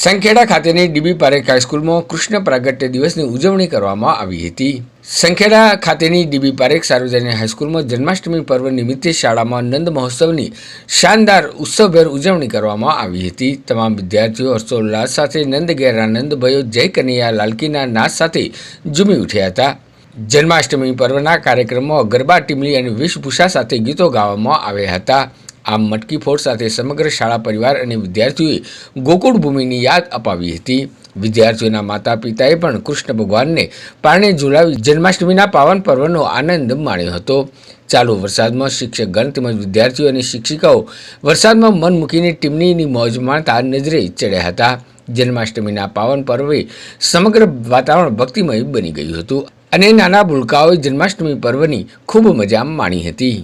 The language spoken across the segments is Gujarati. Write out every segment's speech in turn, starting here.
સંખેડા ખાતેની ડીબી પારેખ હાઈસ્કૂલમાં કૃષ્ણ પ્રાગટ્ય દિવસની ઉજવણી કરવામાં આવી હતી. સંખેડા ખાતેની ડીબી પારેખ સાર્વજનિક હાઈસ્કૂલમાં જન્માષ્ટમી પર્વ નિમિત્તે શાળામાં નંદ મહોત્સવની શાનદાર ઉત્સવભેર ઉજવણી કરવામાં આવી હતી. તમામ વિદ્યાર્થીઓ હર્ષોલ્લાસ સાથે નંદ ગેરાનંદ ભયો જય કનૈયા લાલકીના નાશ સાથે ઝૂમી ઉઠ્યા હતા. જન્માષ્ટમી પર્વના કાર્યક્રમમાં ગરબા, ટીમલી અને વેશભૂષા સાથે ગીતો ગાવામાં આવ્યા હતા. આમ મટકી ફોડ સાથે સમગ્ર શાળા પરિવાર અને વિદ્યાર્થીઓએ ગોકુળ ભૂમિની યાદ અપાવી હતી. વિદ્યાર્થીઓના માતા પિતાએ પણ કૃષ્ણ ભગવાનને પારણે ઝુલાવી જન્માષ્ટમીના પાવન પર્વનો આનંદ માણ્યો હતો. ચાલુ વરસાદમાં શિક્ષકગણ તેમજ વિદ્યાર્થીઓ અને શિક્ષિકાઓ વરસાદમાં મન મૂકીને ટીમનીની મોજ માણતા નજરે ચડ્યા હતા. જન્માષ્ટમીના પાવન પર્વે સમગ્ર વાતાવરણ ભક્તિમય બની ગયું હતું અને નાના ભૂલકાઓએ જન્માષ્ટમી પર્વની ખૂબ મજા માણી હતી.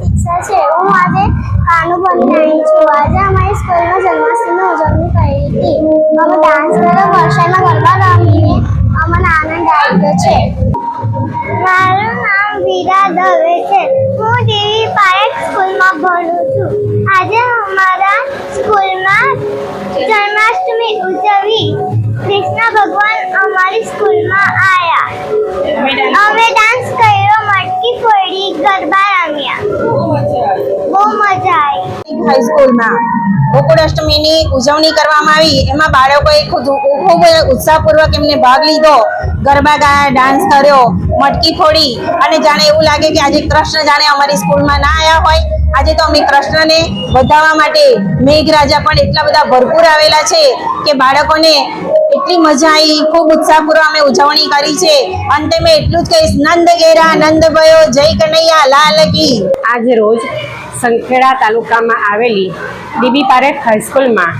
દીક્ષા છે. હું આજે કાનું બનીને આવી છું. આજે અમારી સ્કૂલમાં જન્માષ્ટમીની ઉજવણી કરી હતી. અમે ડાન્સ કર્યો વરસાદમાં ગરબા રમીને અમને આનંદ આવ્યો છે. મારું નામ વીરા દવે છે. હું હાઈસ્કૂલમાં ગોકુળાષ્ટમીની ઉજવણી કરવામાં આવી. એમાં બાળકોએ ખૂબ ઉત્સાહપૂર્વક એમને ભાગ લીધો. ગરબા ગાયા ડાન્સ કર્યો, મટકી ફોડી. અને જાણે એવું લાગે કે આજે કૃષ્ણ જાણે અમારી સ્કૂલમાં ના આવ્યા હોય. આજે તો અમે કૃષ્ણને વધાવવા માટે મેઘરાજા પણ એટલા બધા ભરપૂર આવેલા છે કે બાળકોને એટલી મજા આવી, ખૂબ ઉત્સાહપૂર્વક અમે ઉજવણી કરી છે. અંતે મેં એટલું જ કહીશ, નંદ ઘેરા, નંદ ભયો, જય કનૈયા, લાલ કી. આજે રોજ સંખેડા તાલુકામાં આવેલી ડીબી પારેખ હાઈસ્કૂલમાં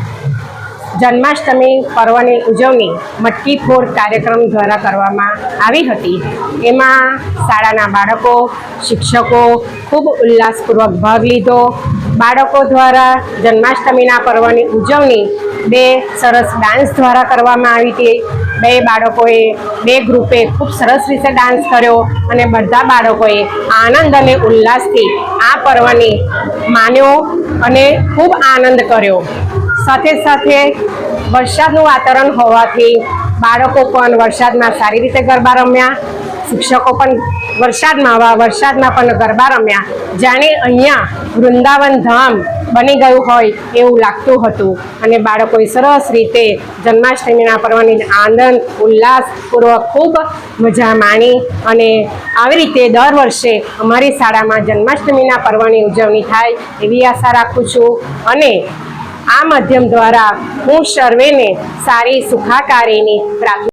જન્માષ્ટમી પર્વની ઉજવણી મટકી ફોડ કાર્યક્રમ દ્વારા કરવામાં આવી હતી. એમાં શાળાના બાળકો, શિક્ષકો ખૂબ ઉલ્લાસપૂર્વક ભાગ લીધો. બાળકો દ્વારા જન્માષ્ટમીના પર્વની ઉજવણી બે સરસ ડાન્સ દ્વારા કરવામાં આવી હતી. બે બાળકોએ બે ગ્રુપે ખૂબ સરસ રીતે ડાન્સ કર્યો અને બધા બાળકોએ આનંદ અને ઉલ્લાસથી આ પર્વની માન્યો અને ખૂબ આનંદ કર્યો. સાથે સાથે વરસાદનું વાતાવરણ હોવાથી બાળકો પણ વરસાદમાં સારી રીતે ગરબા રમ્યા. શિક્ષકો પણ વરસાદમાં વરસાદમાં પણ ગરબા રમ્યા. જાણે અહીંયા વૃંદાવન ધામ બની ગયું હોય એવું લાગતું હતું. અને બાળકોએ સરસ રીતે જન્માષ્ટમીના પર્વની આનંદ ઉલ્લાસપૂર્વક ખૂબ મજા માણી અને આવી રીતે દર વર્ષે અમારી શાળામાં જન્માષ્ટમીના પર્વની ઉજવણી થાય એવી આશા રાખું છું. અને આ માધ્યમ દ્વારા હું સર્વેને સારી સુખાકારીની પ્રાર્થના